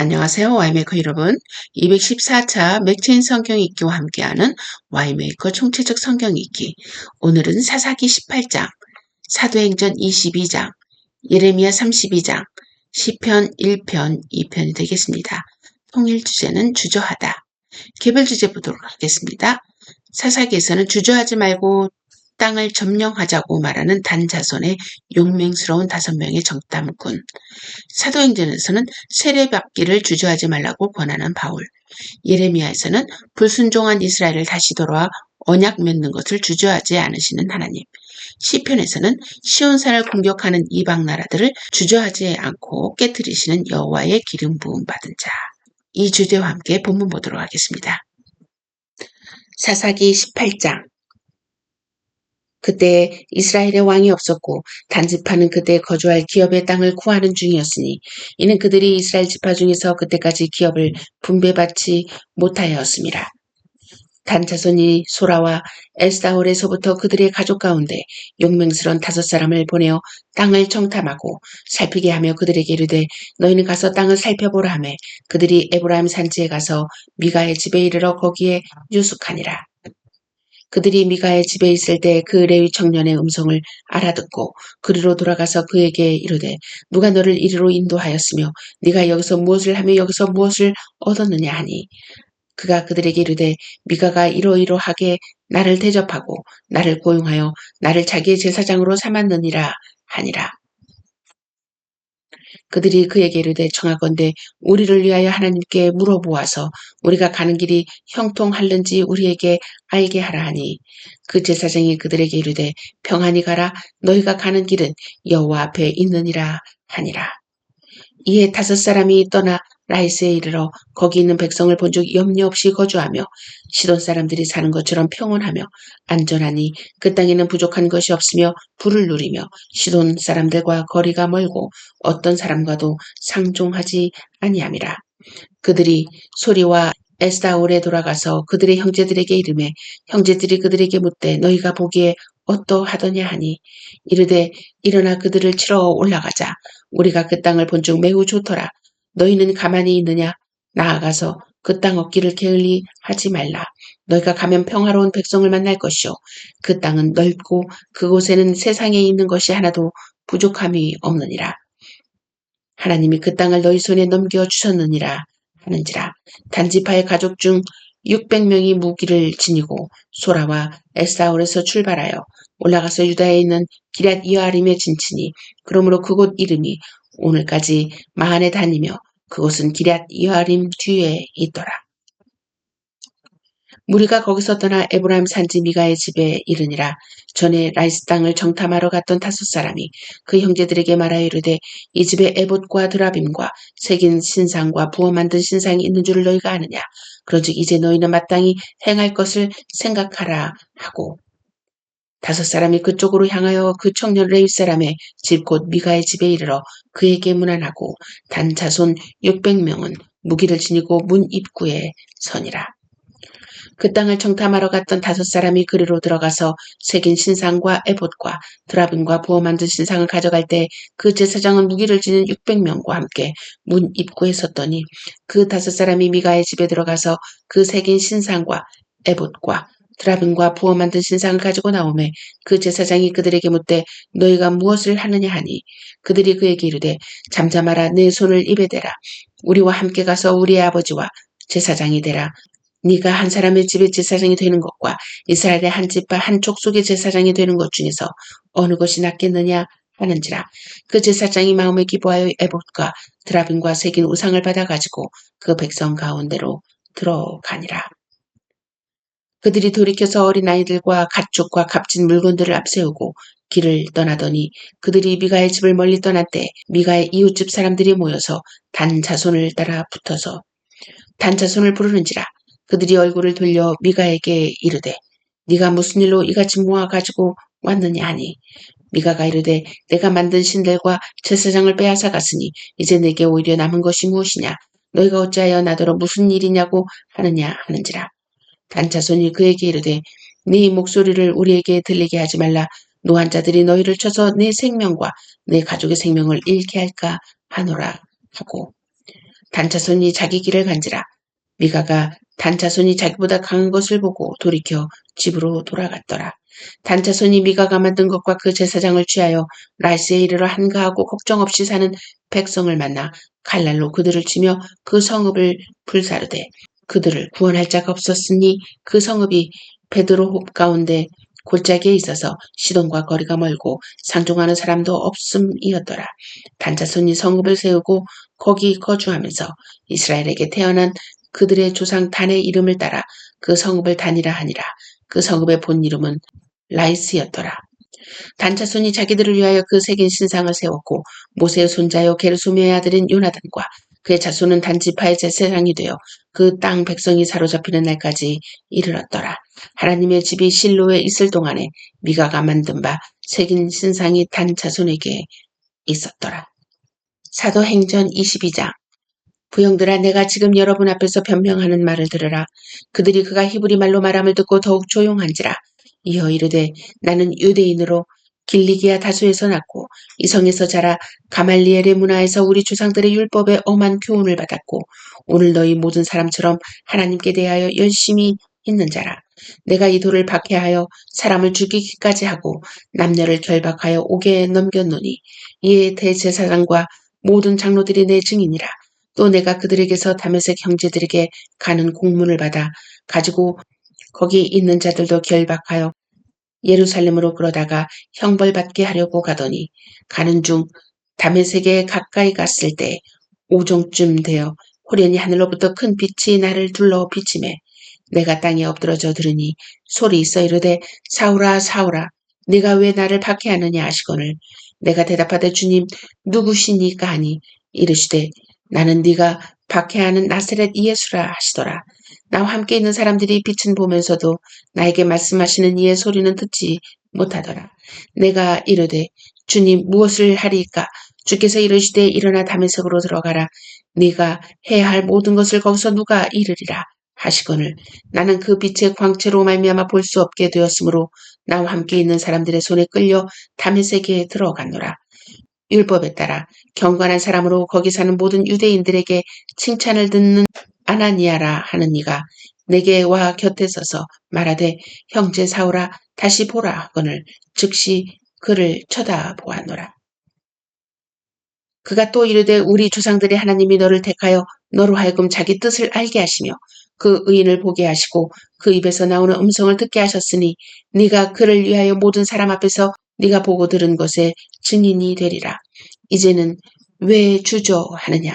안녕하세요. 와이메이커 여러분. 214차 맥체인 성경 읽기와 함께하는 와이메이커 총체적 성경 읽기. 오늘은 사사기 18장, 사도행전 22장, 예레미야 32장, 시편 1편, 2편이 되겠습니다. 통일 주제는 주저하다. 개별 주제 보도록 하겠습니다. 사사기에서는 주저하지 말고 땅을 점령하자고 말하는 단자손의 용맹스러운 다섯 명의 정탐꾼. 사도행전에서는 세례받기를 주저하지 말라고 권하는 바울. 예레미야에서는 불순종한 이스라엘을 다시 돌아와 언약 맺는 것을 주저하지 않으시는 하나님. 시편에서는 시온산을 공격하는 이방 나라들을 주저하지 않고 깨뜨리시는 여호와의 기름 부음 받은 자. 이 주제와 함께 본문 보도록 하겠습니다. 사사기 18장 그때 이스라엘의 왕이 없었고 단지파는 그때 거주할 기업의 땅을 구하는 중이었으니 이는 그들이 이스라엘 지파 중에서 그때까지 기업을 분배받지 못하였습니다. 단 자손이 소라와 에스다올에서부터 그들의 가족 가운데 용맹스런 다섯 사람을 보내어 땅을 청탐하고 살피게 하며 그들에게 이르되 너희는 가서 땅을 살펴보라 하매 그들이 에브라임 산지에 가서 미가의 집에 이르러 거기에 유숙하니라. 그들이 미가의 집에 있을 때 그 레위 청년의 음성을 알아듣고 그리로 돌아가서 그에게 이르되 누가 너를 이리로 인도하였으며 네가 여기서 무엇을 하며 여기서 무엇을 얻었느냐 하니 그가 그들에게 이르되 미가가 이러이러하게 나를 대접하고 나를 고용하여 나를 자기의 제사장으로 삼았느니라 하니라. 그들이 그에게 이르되 청하건대 우리를 위하여 하나님께 물어보아서 우리가 가는 길이 형통할는지 우리에게 알게 하라 하니 그 제사장이 그들에게 이르되 평안히 가라 너희가 가는 길은 여호와 앞에 있느니라 하니라. 이에 다섯 사람이 떠나 라이스에 이르러 거기 있는 백성을 본즉 염려 없이 거주하며 시돈 사람들이 사는 것처럼 평온하며 안전하니 그 땅에는 부족한 것이 없으며 불을 누리며 시돈 사람들과 거리가 멀고 어떤 사람과도 상종하지 아니함이라. 그들이 소리와 에스다올에 돌아가서 그들의 형제들에게 이름해 형제들이 그들에게 묻되 너희가 보기에 어떠하더냐 하니 이르되 일어나 그들을 치러 올라가자 우리가 그 땅을 본즉 매우 좋더라 너희는 가만히 있느냐? 나아가서 그 땅 얻기를 게을리 하지 말라. 너희가 가면 평화로운 백성을 만날 것이요. 그 땅은 넓고 그곳에는 세상에 있는 것이 하나도 부족함이 없느니라. 하나님이 그 땅을 너희 손에 넘겨 주셨느니라 하는지라. 단지파의 가족 중 600명이 무기를 지니고 소라와 에사울에서 출발하여 올라가서 유다에 있는 기랏 이아림에 진치니 그러므로 그곳 이름이 오늘까지 마한에 다니며 그곳은 기랏 이하림 뒤에 있더라. 무리가 거기서 떠나 에브라임 산지 미가의 집에 이르니라 전에 라이스 땅을 정탐하러 갔던 다섯 사람이 그 형제들에게 말하여 이르되 이 집에 에봇과 드라빔과 새긴 신상과 부어 만든 신상이 있는 줄을 너희가 아느냐 그런즉 이제 너희는 마땅히 행할 것을 생각하라 하고 다섯 사람이 그쪽으로 향하여 그 청년 레위 사람의 집 곧 미가의 집에 이르러 그에게 문안하고 단 자손 600명은 무기를 지니고 문 입구에 서니라. 그 땅을 정탐하러 갔던 다섯 사람이 그리로 들어가서 새긴 신상과 에봇과 드라빈과 부어 만든 신상을 가져갈 때 그 제사장은 무기를 지닌 600명과 함께 문 입구에 섰더니 그 다섯 사람이 미가의 집에 들어가서 그 새긴 신상과 에봇과 드라빈과 부어 만든 신상을 가지고 나오매 그 제사장이 그들에게 묻되 너희가 무엇을 하느냐 하니? 그들이 그에게 이르되 잠잠하라 내 손을 입에 대라. 우리와 함께 가서 우리의 아버지와 제사장이 되라. 네가 한 사람의 집의 제사장이 되는 것과 이스라엘의 한 집과 한 족속의 제사장이 되는 것 중에서 어느 것이 낫겠느냐 하는지라. 그 제사장이 마음에 기뻐하여 에봇과 드라빈과 새긴 우상을 받아 가지고 그 백성 가운데로 들어가니라. 그들이 돌이켜서 어린아이들과 가축과 값진 물건들을 앞세우고 길을 떠나더니 그들이 미가의 집을 멀리 때 미가의 이웃집 사람들이 모여서 단 자손을 따라 붙어서 단 자손을 부르는지라 그들이 얼굴을 돌려 미가에게 이르되 네가 무슨 일로 이같이 모아 가지고 왔느냐 하니? 미가가 이르되 내가 만든 신들과 제사장을 빼앗아 갔으니 이제 내게 오히려 남은 것이 무엇이냐? 너희가 어찌하여 나더러 무슨 일이냐고 하느냐 하는지라 단자손이 그에게 이르되 네 목소리를 우리에게 들리게 하지 말라. 노한 자들이 너희를 쳐서 내 생명과 내 가족의 생명을 잃게 할까 하노라 하고 단차손이 자기 길을 간지라 미가가 단차손이 자기보다 강한 것을 보고 돌이켜 집으로 돌아갔더라. 단차손이 미가가 만든 것과 그 제사장을 취하여 라이스에 이르러 한가하고 걱정 없이 사는 백성을 만나 칼날로 그들을 치며 그 성읍을 불사르되 그들을 구원할 자가 없었으니 그 성읍이 베드로 홉 가운데 골짜기에 있어서 시돈과 거리가 멀고 상종하는 사람도 없음이었더라. 단자손이 성읍을 세우고 거기 거주하면서 이스라엘에게 태어난 그들의 조상 단의 이름을 따라 그 성읍을 단이라 하니라. 그 성읍의 본 이름은 라이스였더라. 단자손이 자기들을 위하여 그 새긴 신상을 세웠고 모세의 손자요 게르소미의 아들인 요나단과 그의 자손은 단지파의 제사장이 되어 그 땅 백성이 사로잡히는 날까지 이르렀더라. 하나님의 집이 실로에 있을 동안에 미가가 만든 바 새긴 신상이 단 자손에게 있었더라. 사도행전 22장 부형들아 내가 지금 여러분 앞에서 변명하는 말을 들으라. 그들이 그가 히브리 말로 말함을 듣고 더욱 조용한지라. 이어 이르되 나는 유대인으로 길리기아 다수에서 났고 이성에서 자라 가말리엘의 문화에서 우리 조상들의 율법에 엄한 교훈을 받았고 오늘 너희 모든 사람처럼 하나님께 대하여 열심히 있는 자라. 내가 이 돌을 박해하여 사람을 죽이기까지 하고 남녀를 결박하여 옥에 넘겼노니 이에 대제사장과 모든 장로들이 내 증인이라. 또 내가 그들에게서 다메섹 형제들에게 가는 공문을 받아 가지고 거기 있는 자들도 결박하여 예루살렘으로 끌어다가 형벌받게 하려고 가더니 가는 중 다메섹에 가까이 갔을 때 오종쯤 되어 호련히 하늘로부터 큰 빛이 나를 둘러 비침해 내가 땅에 엎드러져 들으니 소리 있어 이르되 사울아 사울아 네가 왜 나를 박해하느냐 하시거늘 내가 대답하되 주님 누구시니까 하니 이르시되 나는 네가 박해하는 나세렛 예수라 하시더라. 나와 함께 있는 사람들이 빛은 보면서도 나에게 말씀하시는 이의 소리는 듣지 못하더라. 내가 이르되 주님 무엇을 하리까? 주께서 이르시되 일어나 다메섹으로 들어가라. 네가 해야 할 모든 것을 거기서 누가 이르리라 하시거늘 나는 그 빛의 광채로 말미암아 볼 수 없게 되었으므로 나와 함께 있는 사람들의 손에 끌려 다메섹에 들어갔노라. 율법에 따라 경건한 사람으로 거기 사는 모든 유대인들에게 칭찬을 듣는 아나니아라 하는 이가 내게 와 곁에 서서 말하되 형제 사오라 다시 보라 하거늘 즉시 그를 쳐다보았노라. 그가 또 이르되 우리 조상들의 하나님이 너를 택하여 너로 하여금 자기 뜻을 알게 하시며 그 의인을 보게 하시고 그 입에서 나오는 음성을 듣게 하셨으니 네가 그를 위하여 모든 사람 앞에서 네가 보고 들은 것에 증인이 되리라. 이제는 왜 주저하느냐?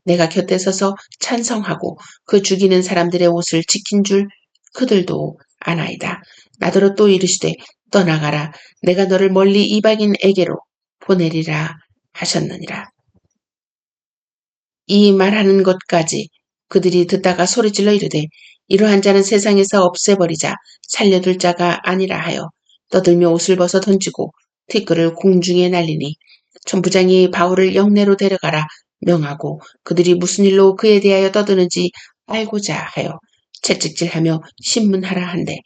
내가 곁에 서서 찬성하고 그 죽이는 사람들의 옷을 지킨 줄 그들도 아나이다. 나더러 또 이르시되 떠나가라. 내가 너를 멀리 이방인에게로 보내리라 하셨느니라. 이 말하는 것까지 그들이 듣다가 소리질러 이르되 이러한 자는 세상에서 없애버리자 살려둘 자가 아니라 하여 떠들며 옷을 벗어 던지고 티끌을 공중에 날리니 천부장이 바울을 영내로 데려가라 명하고 그들이 무슨 일로 그에 대하여 떠드는지 알고자 하여 채찍질하며 신문하라 한데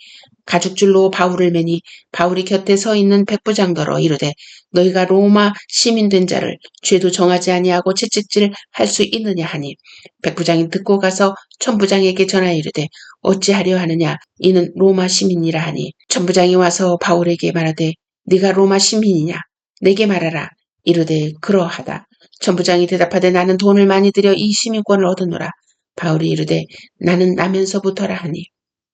가죽줄로 바울을 매니 바울이 곁에 서 있는 백부장더러 이르되 너희가 로마 시민 된 자를 죄도 정하지 아니하고 채찍질 할 수 있느냐 하니? 백부장이 듣고 가서 천부장에게 전하 이르되 어찌하려 하느냐? 이는 로마 시민이라 하니. 천부장이 와서 바울에게 말하되 네가 로마 시민이냐? 내게 말하라. 이르되 그러하다. 천부장이 대답하되 나는 돈을 많이 들여 이 시민권을 얻었노라. 바울이 이르되 나는 나면서부터라 하니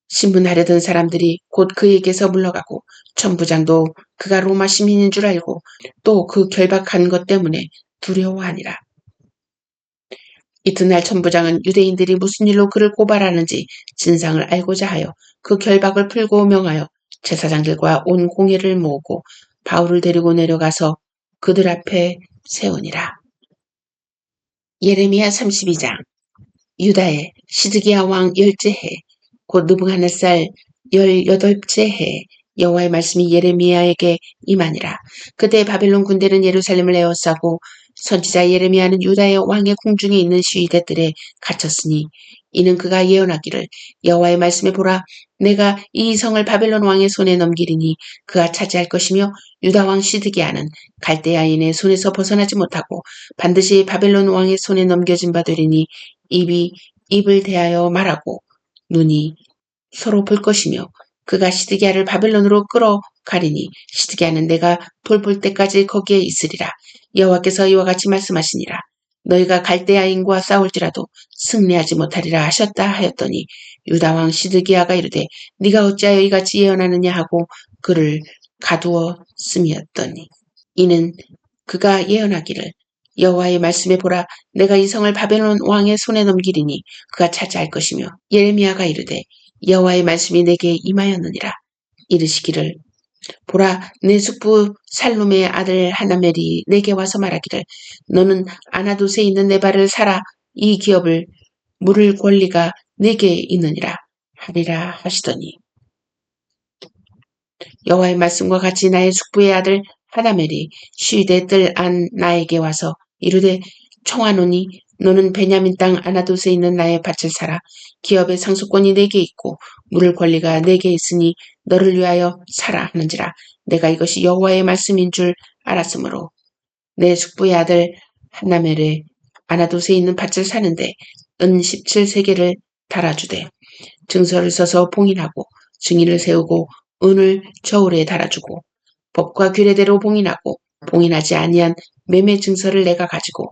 신문하려던 사람들이 곧 그에게서 물러가고 천부장도 그가 로마 시민인 줄 알고 또 그 결박한 것 때문에 두려워하니라. 이튿날 천부장은 유대인들이 무슨 일로 그를 고발하는지 진상을 알고자 하여 그 결박을 풀고 명하여 제사장들과 온 공회를 모으고 바울을 데리고 내려가서 그들 앞에 세우니라. 예레미야 32장 유다의 시드기야 왕 열째 해, 곧 느부갓네살 열여덟째 해, 여호와의 말씀이 예레미야에게 임하니라. 그때 바벨론 군대는 예루살렘을 에워싸고 선지자 예레미야는 유다의 왕의 궁중에 있는 시위대들에 갇혔으니 이는 그가 예언하기를 여호와의 말씀에 보라 내가 이 성을 바벨론 왕의 손에 넘기리니 그가 차지할 것이며 유다 왕 시드기야는 갈대아인의 손에서 벗어나지 못하고 반드시 바벨론 왕의 손에 넘겨진 바 되리니 입이 입을 대하여 말하고 눈이 서로 볼 것이며 그가 시드기야를 바벨론으로 끌어가리니 시드기야는 내가 돌볼 때까지 거기에 있으리라. 여호와께서 이와 같이 말씀하시니라. 너희가 갈대아인과 싸울지라도 승리하지 못하리라 하셨다 하였더니 유다 왕 시드기야가 이르되 네가 어찌하여 이같이 예언하느냐 하고 그를 가두어 씀이었더니 이는 그가 예언하기를 여호와의 말씀에 보라 내가 이 성을 바벨론 왕의 손에 넘기리니 그가 차지할 것이며 예레미야가 이르되 여호와의 말씀이 내게 임하였느니라. 이르시기를 보라 내 숙부 살룸의 아들 하나멜이 내게 와서 말하기를 너는 아나도스에 있는 내 발을 사라. 이 기업을 물을 권리가 내게 있느니라 하리라 하시더니. 여호와의 말씀과 같이 나의 숙부의 아들 하나멜이 쉬되 뜰안 나에게 와서 이르되 청하노니 너는 베냐민 땅 아나도스에 있는 나의 밭을 사라. 기업의 상속권이 내게 있고 물을 권리가 내게 있으니 너를 위하여 사라 하는지라. 내가 이것이 여호와의 말씀인 줄 알았으므로 내 숙부의 아들 하나멜을 아나도스에 있는 밭을 사는데 은 17세계를 달아주되 증서를 써서 봉인하고 증인을 세우고 은을 저울에 달아주고 법과 규례대로 봉인하고 봉인하지 아니한 매매 증서를 내가 가지고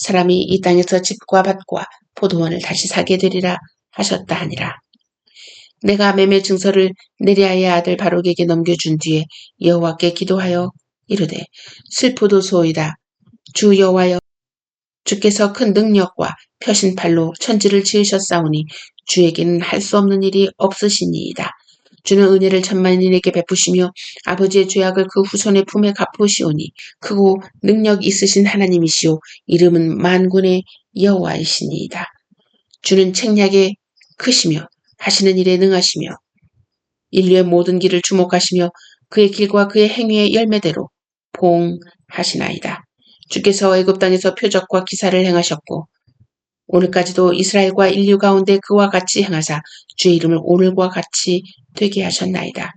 사람이 이 땅에서 집과 밭과 포도원을 다시 사게 되리라 하셨다 하니라. 내가 매매 증서를 네리아의 아들 바룩에게 넘겨준 뒤에 여호와께 기도하여 이르되 슬프도소이다. 주 여호와여 주께서 큰 능력과 표신팔로 천지를 지으셨사오니 주에게는 할 수 없는 일이 없으시니이다. 주는 은혜를 천만인에게 베푸시며 아버지의 죄악을 그 후손의 품에 갚으시오니 크고 능력 있으신 하나님이시오 이름은 만군의 여호와이시니이다. 주는 책략에 크시며 하시는 일에 능하시며 인류의 모든 길을 주목하시며 그의 길과 그의 행위의 열매대로 봉하시나이다. 주께서 애굽 땅에서 표적과 기사를 행하셨고 오늘까지도 이스라엘과 인류 가운데 그와 같이 행하사 주의 이름을 오늘과 같이 되게 하셨나이다.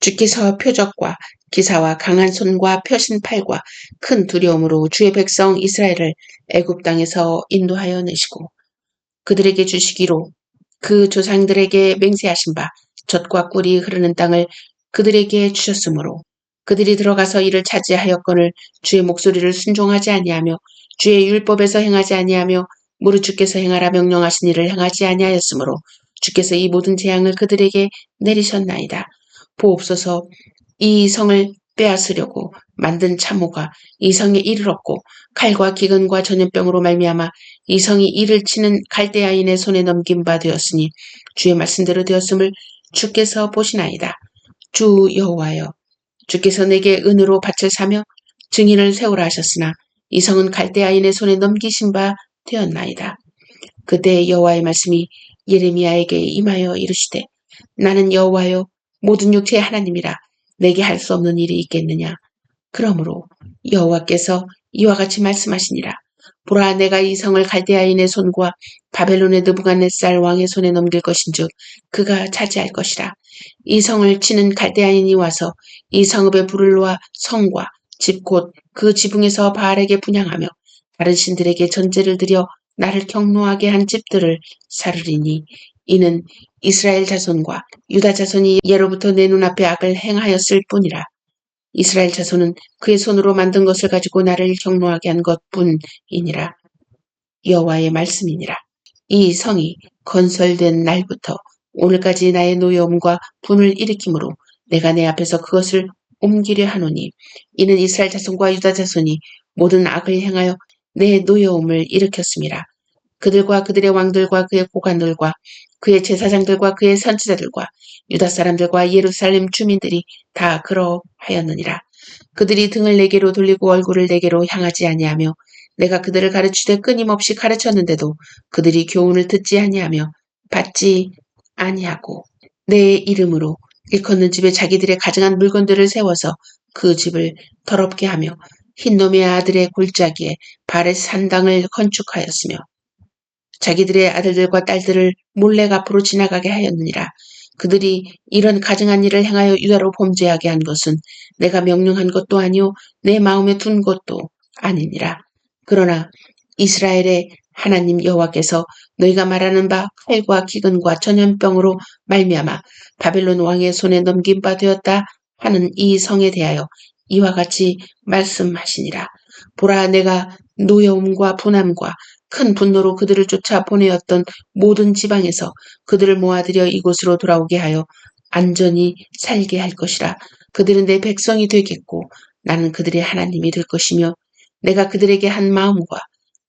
주께서 표적과 기사와 강한 손과 펴신 팔과 큰 두려움으로 주의 백성 이스라엘을 애굽 땅에서 인도하여 내시고 그들에게 주시기로 그 조상들에게 맹세하신 바 젖과 꿀이 흐르는 땅을 그들에게 주셨으므로 그들이 들어가서 이를 차지하였건을 주의 목소리를 순종하지 아니하며 주의 율법에서 행하지 아니하며 무릇 주께서 행하라 명령하신 일을 행하지 아니하였으므로 주께서 이 모든 재앙을 그들에게 내리셨나이다. 보옵소서 이 성을 빼앗으려고 만든 참호가 이 성에 이르렀고 칼과 기근과 전염병으로 말미암아 이 성이 이를 치는 갈대아인의 손에 넘긴 바 되었으니 주의 말씀대로 되었음을 주께서 보시나이다. 주 여호와여 주께서 내게 은으로 밭을 사며 증인을 세우라 하셨으나 이 성은 갈대아인의 손에 넘기신 바 되었나이다. 그때 여호와의 말씀이 예레미야에게 임하여 이르시되 나는 여호와여 모든 육체의 하나님이라 내게 할 수 없는 일이 있겠느냐. 그러므로 여호와께서 이와 같이 말씀하시니라. 보라 내가 이 성을 갈대아인의 손과 바벨론의 느부갓네살 왕의 손에 넘길 것인즉 그가 차지할 것이라. 이 성을 치는 갈대아인이 와서 이 성읍의 불을 놓아 성과 집 곧 그 지붕에서 바알에게 분양하며 다른 신들에게 전제를 드려 나를 경노하게 한 집들을 사르리니 이는 이스라엘 자손과 유다 자손이 예로부터 내 눈앞에 악을 행하였을 뿐이라. 이스라엘 자손은 그의 손으로 만든 것을 가지고 나를 경노하게 한 것뿐이니라. 여호와의 말씀이니라. 이 성이 건설된 날부터 오늘까지 나의 노여움과 분을 일으키므로 내가 내 앞에서 그것을 옮기려 하노니 이는 이스라엘 자손과 유다 자손이 모든 악을 행하여 내 노여움을 일으켰습니다. 그들과 그들의 왕들과 그의 고관들과 그의 제사장들과 그의 선지자들과 유다 사람들과 예루살렘 주민들이 다 그러하였느니라. 그들이 등을 내게로 돌리고 얼굴을 내게로 향하지 아니하며 내가 그들을 가르치되 끊임없이 가르쳤는데도 그들이 교훈을 듣지 아니하며 받지 아니하고 내 이름으로 일컫는 집에 자기들의 가증한 물건들을 세워서 그 집을 더럽게 하며 흰놈의 아들의 골짜기에 발의 산당을 건축하였으며 자기들의 아들들과 딸들을 몰래 앞으로 지나가게 하였느니라. 그들이 이런 가증한 일을 행하여 유다로 범죄하게 한 것은 내가 명령한 것도 아니요 내 마음에 둔 것도 아니니라. 그러나 이스라엘의 하나님 여호와께서 너희가 말하는 바 칼과 기근과 전염병으로 말미암아 바벨론 왕의 손에 넘긴 바 되었다 하는 이 성에 대하여 이와 같이 말씀하시니라. 보라 내가 노여움과 분함과 큰 분노로 그들을 쫓아 보내었던 모든 지방에서 그들을 모아들여 이곳으로 돌아오게 하여 안전히 살게 할 것이라. 그들은 내 백성이 되겠고 나는 그들의 하나님이 될 것이며 내가 그들에게 한 마음과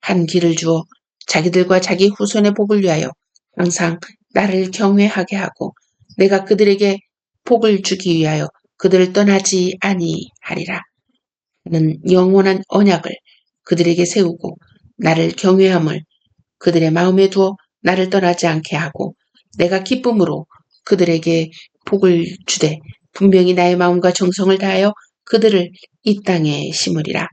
한 길을 주어 자기들과 자기 후손의 복을 위하여 항상 나를 경외하게 하고 내가 그들에게 복을 주기 위하여 그들을 떠나지 아니하리라. 는 영원한 언약을 그들에게 세우고 나를 경외함을 그들의 마음에 두어 나를 떠나지 않게 하고 내가 기쁨으로 그들에게 복을 주되 분명히 나의 마음과 정성을 다하여 그들을 이 땅에 심으리라.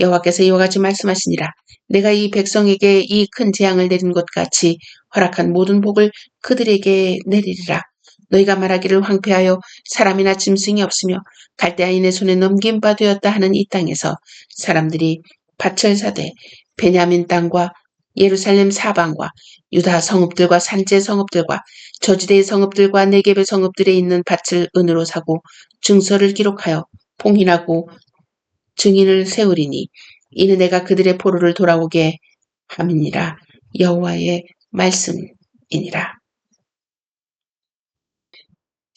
여호와께서 이와 같이 말씀하시니라. 내가 이 백성에게 이 큰 재앙을 내린 것 같이 허락한 모든 복을 그들에게 내리리라. 너희가 말하기를 황폐하여 사람이나 짐승이 없으며 갈대아인의 손에 넘긴 바 되었다 하는 이 땅에서 사람들이 사되 베냐민 땅과 예루살렘 사방과 유다 성읍들과 산재 성읍들과 저지대의 성읍들과 네겝의 성읍들에 있는 밭을 은으로 사고 증서를 기록하여 봉인하고 증인을 세우리니 이는 내가 그들의 포로를 돌아오게 함이니라 여호와의 말씀이니라.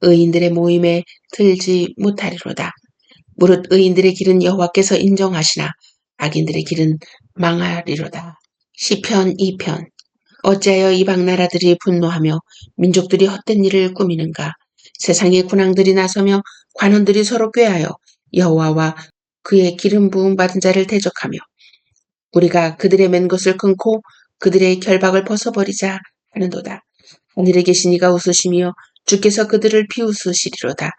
의인들의 모임에 들지 못하리로다. 무릇 의인들의 길은 여호와께서 인정하시나 악인들의 길은 망하리로다. 시편 2편 어찌하여 이방 나라들이 분노하며 민족들이 헛된 일을 꾸미는가 세상의 군왕들이 나서며 관원들이 서로 꾀하여 여호와와 그의 기름 부음 받은 자를 대적하며 우리가 그들의 맨 것을 끊고 그들의 결박을 벗어버리자 하는도다. 하늘에 계신 이가 웃으시며 주께서 그들을 비웃으시리로다.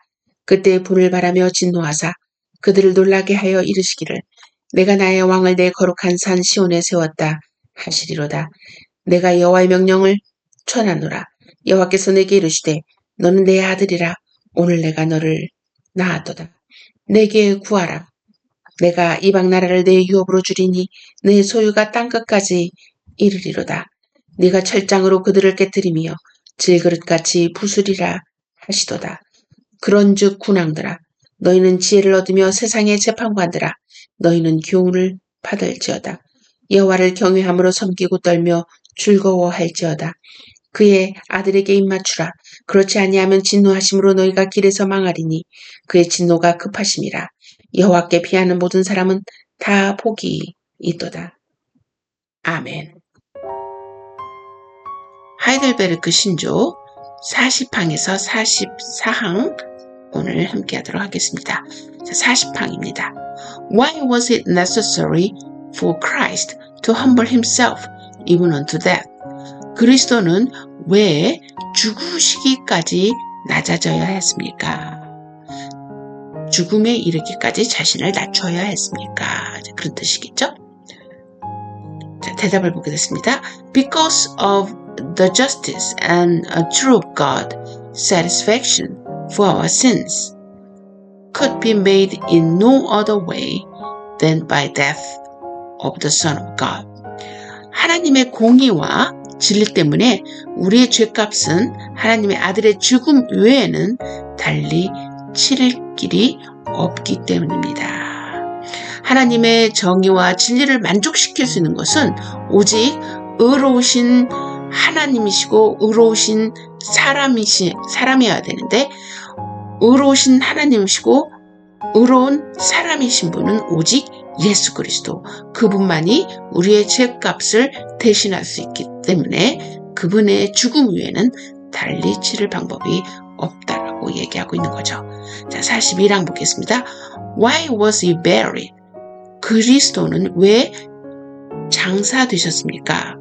그때 불을 바라며 진노하사 그들을 놀라게 하여 이르시기를 내가 나의 왕을 내 거룩한 산 시온에 세웠다 하시리로다. 내가 여호와의 명령을 전하노라. 여호와께서 내게 이르시되 너는 내 아들이라 오늘 내가 너를 낳았도다. 내게 구하라. 내가 이방 나라를 내 유업으로 주리니 내 소유가 땅 끝까지 이르리로다. 네가 철장으로 그들을 깨뜨리며 질그릇같이 부수리라 하시도다. 그런즉 군왕들아 너희는 지혜를 얻으며 세상의 재판관들아 너희는 교훈을 받을지어다. 여호와를 경외함으로 섬기고 떨며 즐거워할지어다. 그의 아들에게 입맞추라. 그렇지 아니하면 진노하심으로 너희가 길에서 망하리니 그의 진노가 급하심이라. 여호와께 피하는 모든 사람은 다 복이 있도다. 아멘. 하이델베르크 신조 40항에서 44항 오늘 함께 하도록 하겠습니다. 40항입니다. Why was it necessary for Christ to humble himself even unto death? 그리스도는 왜 죽으시기까지 낮아져야 했습니까? 죽음에 이르기까지 자신을 낮춰야 했습니까? 그런 뜻이겠죠? 자, 대답을 보게 됐습니다. Because of the justice and a true God satisfaction for our sins could be made in no other way than by death of the Son of God. 하나님의 공의와 진리 때문에 우리의 죄값은 하나님의 아들의 죽음 외에는 달리 치를 길이 없기 때문입니다. 하나님의 정의와 진리를 만족시킬 수 있는 것은 오직 의로우신 하나님이시고 의로우신 사람이시 사람이어야 되는데 의로우신 하나님이시고 의로운 사람이신 분은 오직 예수 그리스도 그분만이 우리의 죄값을 대신할 수 있기 때문에 그분의 죽음 외에는 달리 치를 방법이 없다라고 얘기하고 있는 거죠. 자, 42랑 보겠습니다. Why was he buried? 그리스도는 왜 장사 되셨습니까?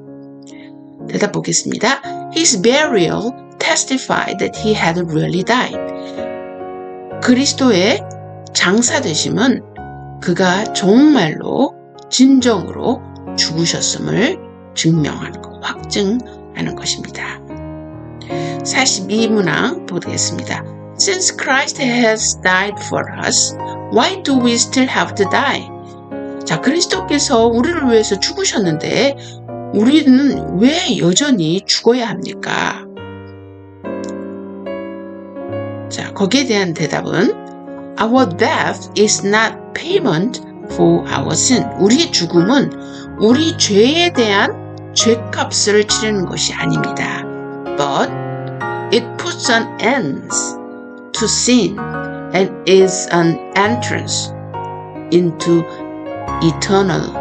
대답 보겠습니다. His burial testified that he had really died. 그리스도의 장사 되심은 그가 정말로 진정으로 죽으셨음을 증명하는 것, 확증하는 것입니다. 42문항 보겠습니다. Since Christ has died for us, why do we still have to die? 자, 그리스도께서 우리를 위해서 죽으셨는데 우리는 왜 여전히 죽어야 합니까? 자, 거기에 대한 대답은 Our death is not payment for our sin. 우리의 죽음은 우리 죄에 대한 죄값을 치르는 것이 아닙니다. But it puts an end to sin and is an entrance into eternal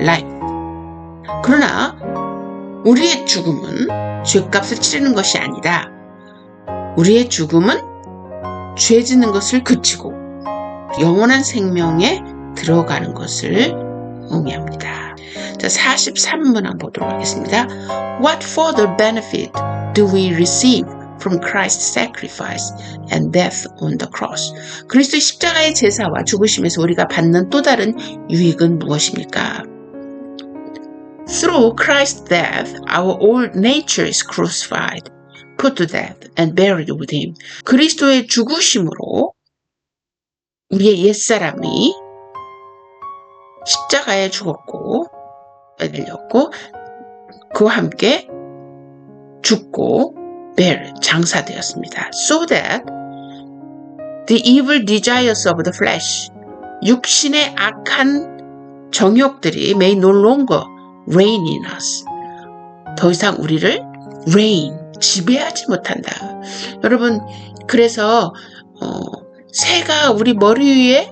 life. 그러나 우리의 죽음은 죄값을 치르는 것이 아니라 우리의 죽음은 죄 짓는 것을 그치고 영원한 생명에 들어가는 것을 의미합니다. 자, 43문항 보도록 하겠습니다. What further benefit do we receive from Christ's sacrifice and death on the cross? 그리스도 십자가의 제사와 죽으심에서 우리가 받는 또 다른 유익은 무엇입니까? Through Christ's death, our old nature is crucified, put to death, and buried with him. 그리스도의 죽으심으로 우리의 옛사람이 십자가에 죽었고, 내렸고, 그와 함께 죽고, bear, 장사되었습니다. So that the evil desires of the flesh, 육신의 악한 정욕들이 may no longer reign in us. 더 이상 우리를 reign, 지배하지 못한다. 여러분, 그래서 어, 새가 우리 머리 위에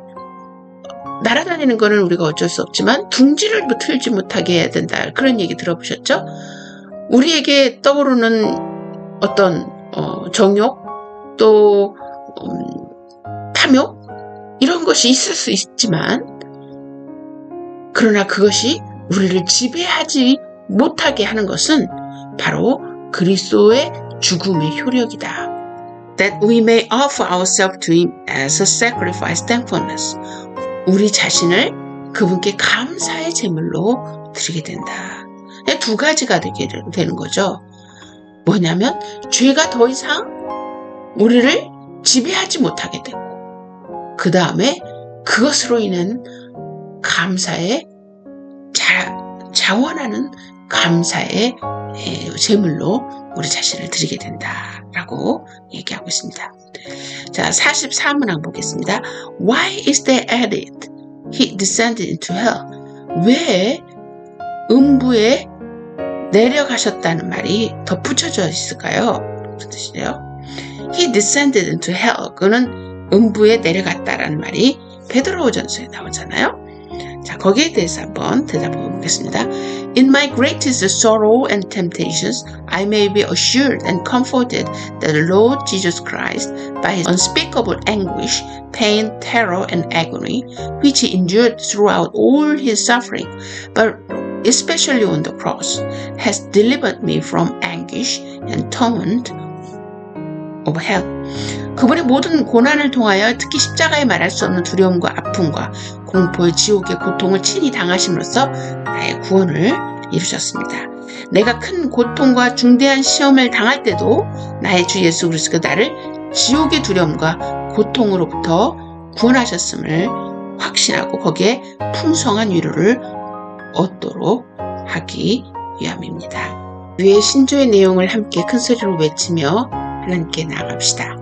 날아다니는 거는 우리가 어쩔 수 없지만 둥지를 틀지 못하게 해야 된다. 그런 얘기 들어보셨죠? 우리에게 떠오르는 어떤 어, 정욕 또 음, 탐욕 이런 것이 있을 수 있지만 그러나 그것이 우리를 지배하지 못하게 하는 것은 바로 그리스도의 죽음의 효력이다. That we may offer ourselves to Him as a sacrifice thankfulness. 우리 자신을 그분께 감사의 제물로 드리게 된다. 두 가지가 되게 되는 거죠. 뭐냐면 죄가 더 이상 우리를 지배하지 못하게 되고 그 다음에 그것으로 인한 감사의 자, 자원하는 감사의 제물로 우리 자신을 드리게 된다라고 얘기하고 있습니다. 자, 44문항 보겠습니다. Why is there added? He descended into hell. 왜 음부에 내려가셨다는 말이 덧붙여져 있을까요? 무슨 뜻이래요? He descended into hell. 그는 음부에 내려갔다라는 말이 베드로전서에 나오잖아요. 자, 거기에 대해서 한번 대답해 보겠습니다. In my greatest sorrow and temptations, I may be assured and comforted that the Lord Jesus Christ, by his unspeakable anguish, pain, terror, and agony, which he endured throughout all his suffering, but especially on the cross, has delivered me from anguish and torment of hell. 그분의 모든 고난을 통하여 특히 십자가에 말할 수 없는 두려움과 아픔과 공포의 지옥의 고통을 친히 당하심으로써 나의 구원을 이루셨습니다. 내가 큰 고통과 중대한 시험을 당할 때도 나의 주 예수 그리스도가 나를 지옥의 두려움과 고통으로부터 구원하셨음을 확신하고 거기에 풍성한 위로를 얻도록 하기 위함입니다. 위의 신조의 내용을 함께 큰 소리로 외치며 하나님께 나아갑시다.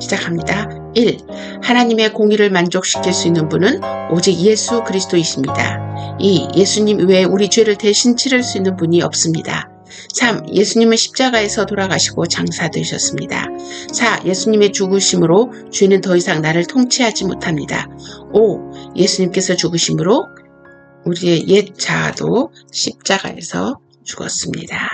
시작합니다. 1. 하나님의 공의를 만족시킬 수 있는 분은 오직 예수 그리스도이십니다. 2. 예수님 외에 우리 죄를 대신 치를 수 있는 분이 없습니다. 3. 예수님은 십자가에서 돌아가시고 장사되셨습니다. 4. 예수님의 죽으심으로 죄는 더 이상 나를 통치하지 못합니다. 5. 예수님께서 죽으심으로 우리의 옛 자아도 십자가에서 죽었습니다.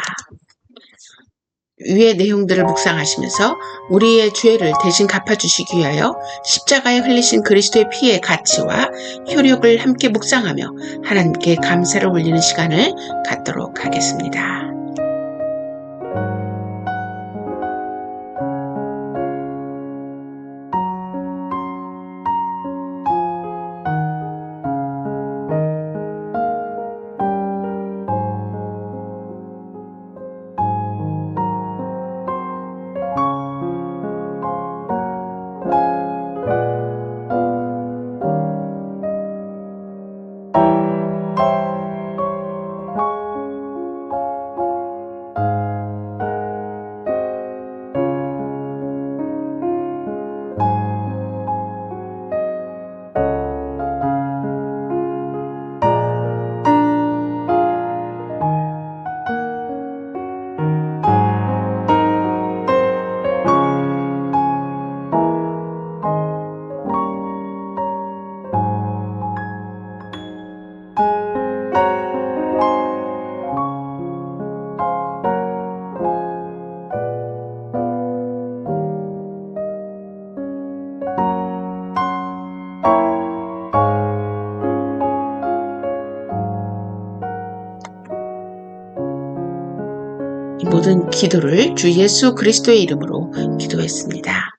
위의 내용들을 묵상하시면서 우리의 죄를 대신 갚아주시기 위하여 십자가에 흘리신 그리스도의 피의 가치와 효력을 함께 묵상하며 하나님께 감사를 올리는 시간을 갖도록 하겠습니다. 기도를 주 예수 그리스도의 이름으로 기도했습니다.